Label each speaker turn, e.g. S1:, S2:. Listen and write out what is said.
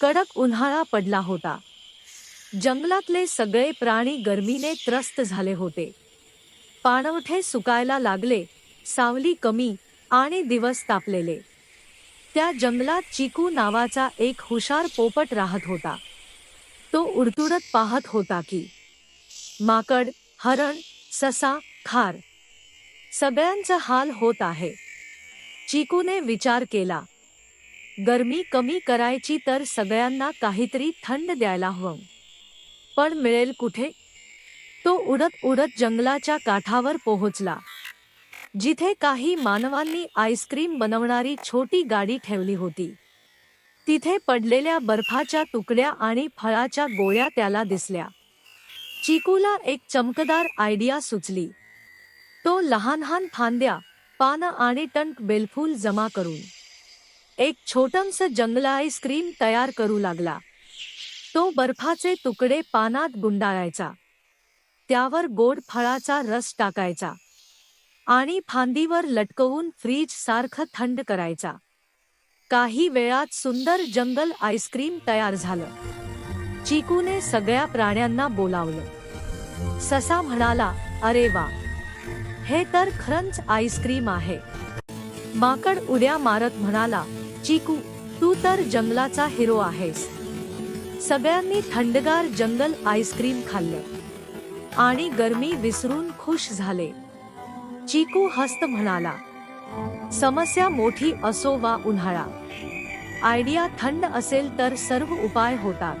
S1: कडक उन्हाळा पडला होता. जंगलातले सगळे प्राणी गर्मीने त्रस्त झाले होते. पाणवठे सुकायला लागले सावली कमी आणि दिवस तापलेले. त्या जंगलात चिकू नावाचा एक हुशार पोपट राहत होता. तो उडतुडत पाहत होता की माकड हरण ससा खार सगळ्यांचा हाल होत आहे. चिकूने विचार केला गरमी कमी करायची तर सगळ्यांना काहीतरी थंड द्यायला हवं. पण मिळेल कुठे? तो उडत उडत जंगलाच्या काठावर पोहोचला. जिथे काही मानवांनी आईस्क्रीम बनवणारी छोटी गाडी ठेवली होती. तिथे पडलेल्या बर्फाच्या तुकड्या आणि फळाच्या गोळ्या त्याला दिसल्या. चिकूला एक चमकदार आयडिया सुचली. तो लहान लहान फांद्या पानं आणि टंक बेलफूल जमा करून एक छोटंस जंगल आईस्क्रीम तयार करू लागला. तो बर्फाचे तुकडे पानात गुंडाळायचा. त्यावर गोड फळाचा रस टाकायचा. आणि फांदीवर लटकवून फ्रीज सारखं थंड करायचा. काही वेळात सुंदर जंगल आईस्क्रीम तयार झालं. चिकूने सगळ्या प्राण्यांना बोलावलं. ससा म्हणाला अरे वा! हे तर खरंच आईस्क्रीम आहे. माकड उड्या मारत म्हणाला चिकू तू तर जंगलाचा हिरो आहेस. सगळ्यांनी थंडगार जंगल आईस्क्रीम खाल्लं. आणि गरमी विसरून खुश झाले. चिकू हस्त म्हणाला समस्या मोठी असो वा उन्हाळा. आयडिया थंड असेल तर सर्व उपाय होतात.